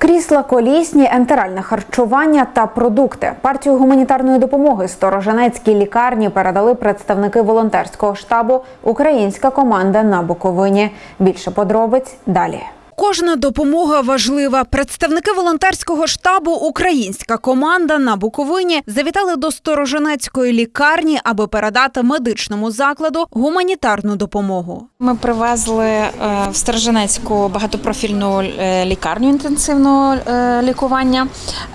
Крісла колісні, ентеральне харчування та продукти. Партію гуманітарної допомоги сторожанецькій лікарні передали представники волонтерського штабу Українська команда на Буковині. Більше подробиць далі. Кожна допомога важлива. Представники волонтерського штабу Українська команда на Буковині завітали до Сторожинецької лікарні, аби передати медичному закладу гуманітарну допомогу. Ми привезли е, в Сторожинецьку багатопрофільну е, лікарню інтенсивного е, лікування,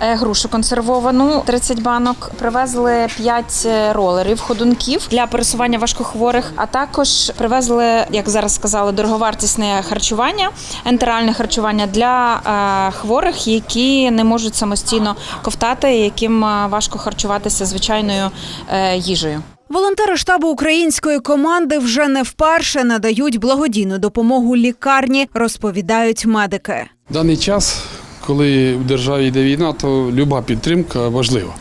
грушу консервовану 30 банок. Привезли 5 ролерів, ходунків для пересування важкохворих, а також привезли, як зараз сказали, дороговартісне харчування, ентеральне харчування для е, хворих, які не можуть самостійно ковтати, яким е, важко харчуватися звичайною е, їжею. Волонтери штабу української команди вже не вперше надають благодійну допомогу лікарні, розповідають медики. В даний час, коли в державі йде війна, то люба підтримка важлива.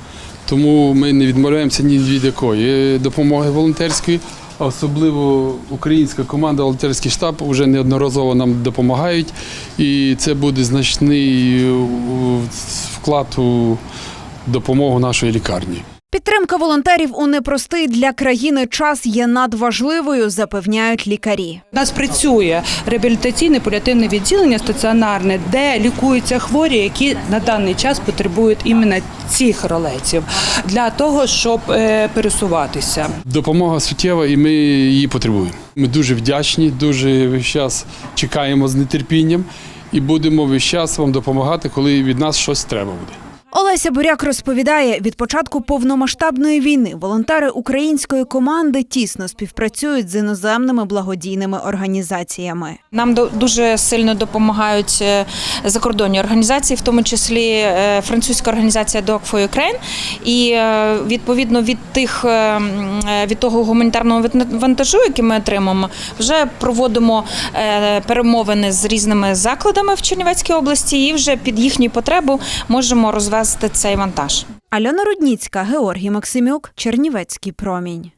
Тому ми не відмовляємося ні від якої допомоги волонтерської, а особливо українська команда, волонтерський штаб вже неодноразово нам допомагають, і це буде значний е, вклад у допомогу нашої лікарні. Підтримка волонтерів у непростий для країни час є надважливою, запевняють лікарі. У нас працює реабілітаційне паліативне відділення стаціонарне, де лікуються хворі, які на даний час потребують іменно цих ролетів для того, щоб е, пересуватися. Допомога суттєва, і ми її потребуємо. Ми дуже вдячні, дуже весь час чекаємо з нетерпінням і будемо весь час вам допомагати, коли від нас щось треба буде. Олеся Буряк розповідає, від початку повномасштабної війни волонтери української команди тісно співпрацюють з іноземними благодійними організаціями. Нам дуже сильно допомагають е, закордонні організації, в тому числі е, французька організація Dog for Ukraine. І е, відповідно від тих від того гуманітарного вантажу, який ми отримаємо, вже проводимо перемовини з різними закладами в Чернівецькій області, і вже під їхню потребу можемо розвести цей вантаж. Альона Рудніцька, Георгій Максимюк, Чернівецький промінь.